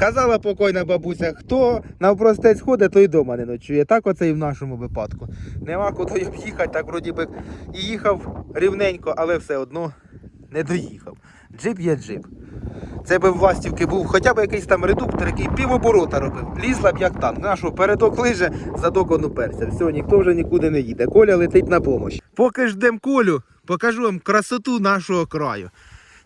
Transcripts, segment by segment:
Казала покойна бабуся, хто навпростець ходить, той дома не ночує. Так оце і в нашому випадку. Нема куди об'їхати, так вроді би і їхав рівненько, але все одно не доїхав. Джип є джип. Це би в властівки був хоча б якийсь там редуктор, який півоборота робив. Лізла б як танк. Нашу передок лиже, задок он уперся. Все, ніхто вже нікуди не їде. Коля летить на помощь. Поки ждем Колю, покажу вам красоту нашого краю.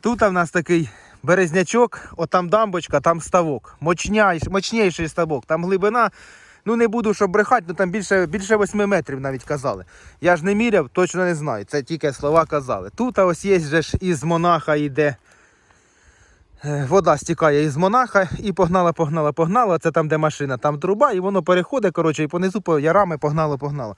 Тут в нас такий березнячок, отам дамбочка, там ставок. Мощняйший, мощніший ставок. Там глибина. Ну не буду щоб брехати, ну там більше, більше 8 метрів навіть казали. Я ж не міряв, точно не знаю. Це тільки слова казали. Тут ось є же ж із монаха йде. е, Вода стікає із монаха і погнала, погнала, погнала. Це там, де машина, там труба, і воно переходить, коротше, і понизу по ярами погнало, погнало.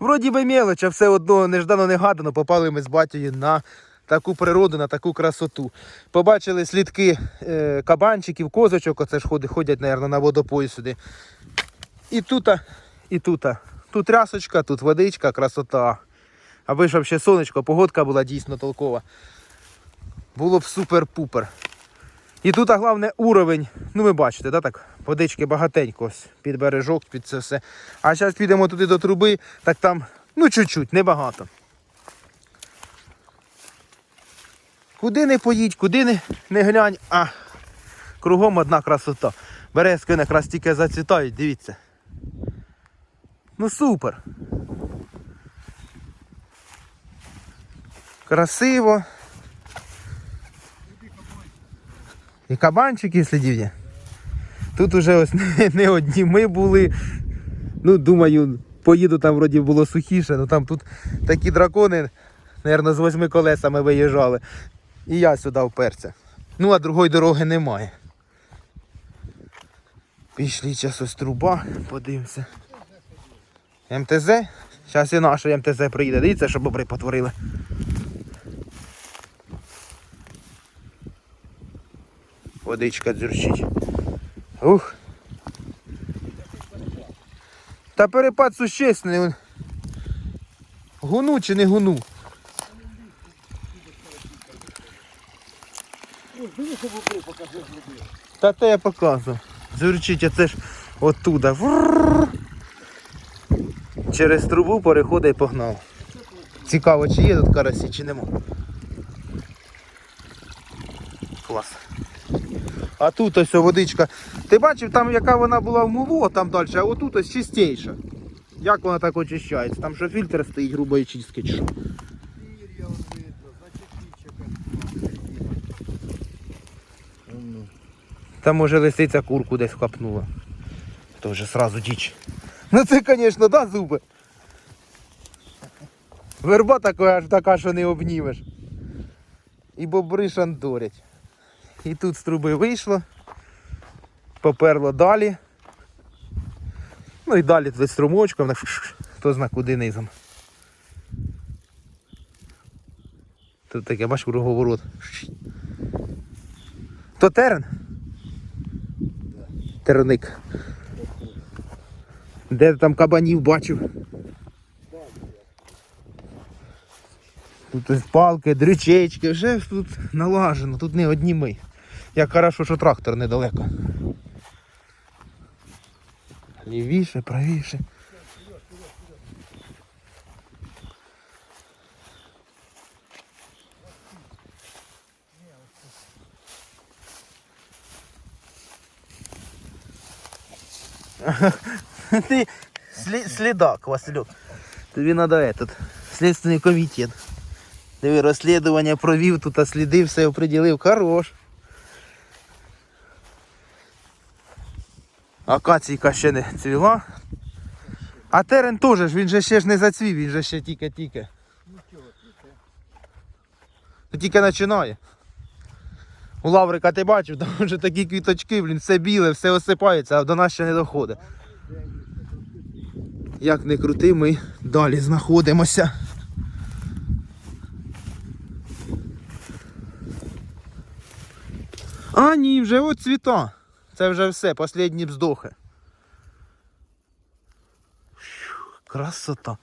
Вроді би мелоч, все одно неждано негадано попали ми з батькою на таку природу, на таку красоту. Побачили слідки е, кабанчиків, козочок, оце ж ходять, мабуть, на водопой сюди. І тут, і тут. Тут рясочка, тут водичка, красота. Аби ж ще сонечко, погодка була дійсно толкова. Було б супер-пупер. І тут, а головне, уровень. Ну, ви бачите, да, так? Водички багатенько ось під бережок, під це все. А зараз підемо туди до труби, так там, ну, чуть-чуть, небагато. Куди не поїдь, куди не, не глянь, а кругом одна красота. Березки якраз тільки зацвітають, дивіться. Ну супер. Красиво. І кабанчики слідів є. Тут уже ось не, не одні ми були. Ну, думаю, поїду там вроді було сухіше, ну там тут такі дракони, мабуть, з восьми колесами виїжджали. І я сюди вперся. Ну, а другої дороги немає. Пішли час ось труба, подивимося. МТЗ. Зараз і наша МТЗ приїде. Дивіться, що бобри потворили. Водичка дзюрчить. Ух. Та перепад существенний. Гуну чи не гуну? Та те я показував. Зурчить, а це ж оттуда. Через трубу переходить і погнав. Цікаво, чи є тут карасі, чи нема. Клас. А тут ось водичка. Ти бачив, там яка вона була в мулу, а там далі, а отут ось чистіша. Як вона так очищається? Там що фільтр стоїть грубої чистки чи що. Там може лисиця курку десь хапнула. То вже сразу діч. Ну це, звісно, да, зуби. Верба така, аж така, що не обнімеш. І бобри шандорять. І тут з труби вийшло. Поперло далі. Ну і далі тут струмочком, хто зна куди низом. Тут таке, бачиш, круговорот. То терен? Терник. Де там кабанів бачив? Тут палки, дрючечки, вже тут налажено, тут не одні ми. Як хорошо, що трактор недалеко. Лівіше, правіше. Ти слі, слідак, Василюк. Тобі треба этот, слідственний комітет. Диви, розслідування провів, тут а сліди все оприділив. Хорош. Акаційка ще не цвіла. А терен теж, він же ще ж не зацвів, він же ще тільки-тільки. Тільки починає. У Лаврика ти бачив, там вже такі квіточки, блін, все біле, все осипається, а до нас ще не доходить. Як не крути, ми далі знаходимося. А, ні, вже от цвіта. Це вже все, останні вздохи. Красота.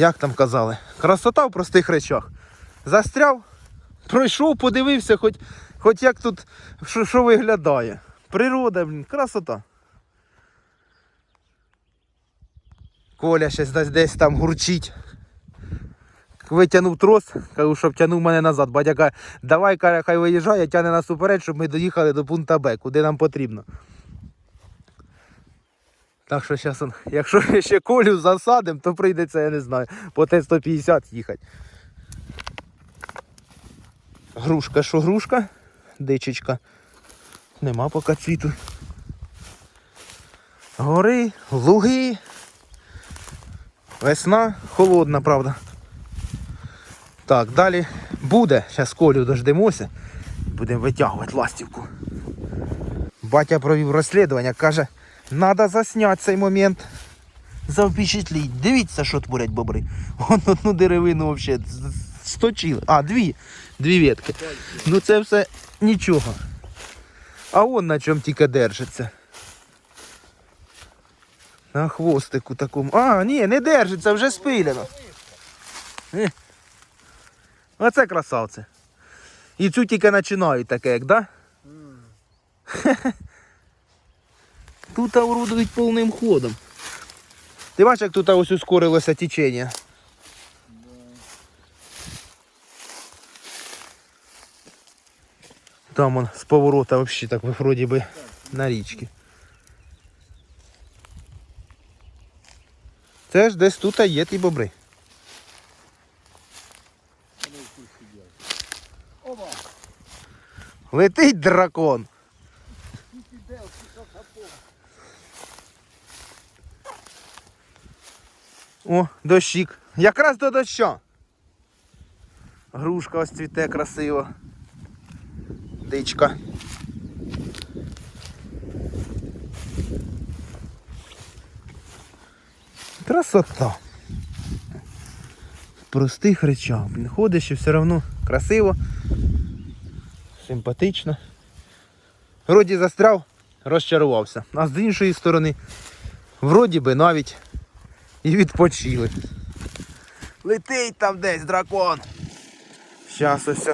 Як там казали? Красота в простих речах. Застряв, Пройшов, подивився, хоч, хоч як тут що, що виглядає. Природа, блін, красота. Коля щось десь, десь там гурчить. Витягнув трос, кажу, щоб тягнув мене назад. Батя каже, давай каже, хай виїжджає, тягне нас уперед, щоб ми доїхали до пункта Б, куди нам потрібно. Так що зараз, якщо ще колю засадимо, то прийдеться, я не знаю, по Т-150 їхати. Грушка, що грушка? Дичечка. Нема поки цвіту. Гори, луги. Весна холодна, правда. Так, далі буде. Зараз колю дождемося. Будемо витягувати ластівку. Батя провів розслідування, каже, треба засняти цей момент. Завпечатліть. Дивіться, що творять бобри. Вон одну деревину взагалі сточили. А, дві. Дві ветки. Ну це все нічого. А он на чому тільки держиться. На хвостику такому. А, ні, не держиться, вже спилено. Е. Оце красавце. І цю тільки починають таке, як, да? Тут орудують повним ходом. Ти бачиш, як тут ось ускорилося течення? Там он з поворота взагалі так вроді би на річці. Це ж десь тут є ті бобри. Летить дракон. О, дощик. Якраз до доща. Грушка ось цвіте красиво. Дичка. Красота. Простих речах. Блін, ходиш і все одно красиво, симпатично. Вроді застряв, розчарувався. А з іншої сторони, вроді би навіть і відпочили. Летить там десь дракон. Щас ось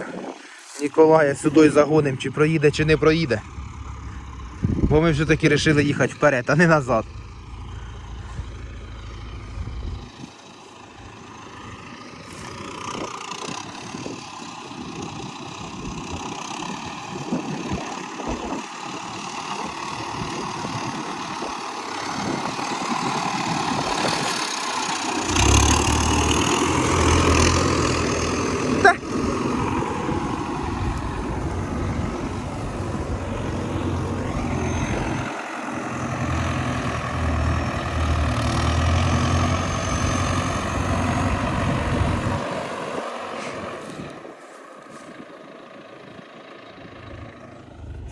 Ніколая сюди загоним, чи проїде, чи не проїде. Бо ми вже таки вирішили їхати вперед, а не назад. Та.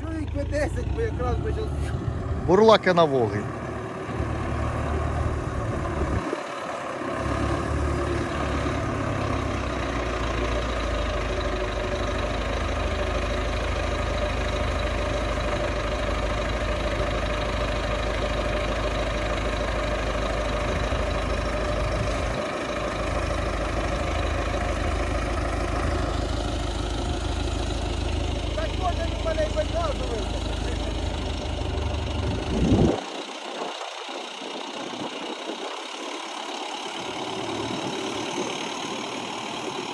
Чоловік би 10, бо якраз почав. Бурлаки на Волги.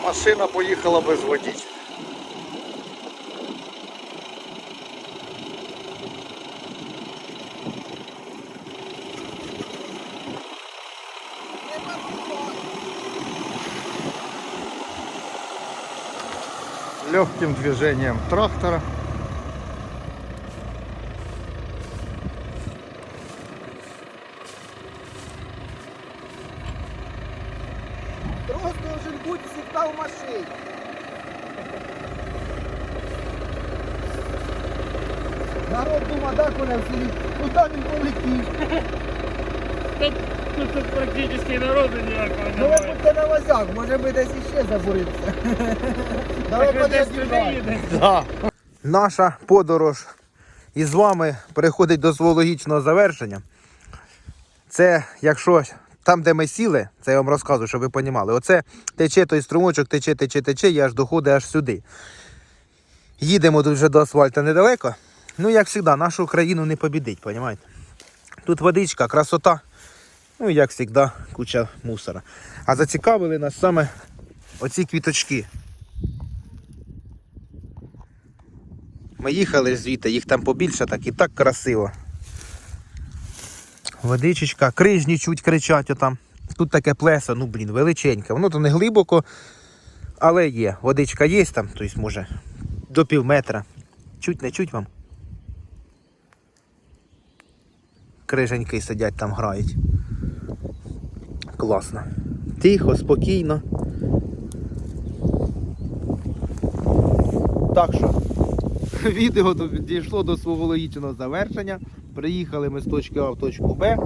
Машина поїхала без водій. Легким движением трактора. Да, Коля, в куди він полетів? Тут, тут, тут практически народу ніякого Ну ви немає. будьте на возяк, може ми десь іще забуримося. Давай Так десь туди подожди. Наша подорож із вами приходить до свого логічного завершення. Це, якщо Там, де ми сіли, це я вам розказую, щоб ви розуміли. Оце тече той струмочок, тече, тече, тече, і аж доходить аж сюди. Їдемо тут вже до асфальту недалеко. Ну, як завжди, нашу країну не побідить, розумієте? Тут водичка, красота. Ну, як завжди, куча мусора. А зацікавили нас саме оці квіточки. Ми їхали звідти, їх там побільше, так і так красиво. Водичечка, крижні чуть кричать отам. Тут таке плесо, ну блін, величеньке. Воно то не глибоко, але є. Водичка є там, тобто може до пів метра. Чуть не чуть вам. Криженьки сидять там грають. Класно. Тихо, спокійно. Так що, відео дійшло до свого логічного завершення. Приїхали ми з точки А в точку Б.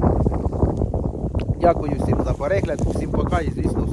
Дякую всім за перегляд, всім пока і звісно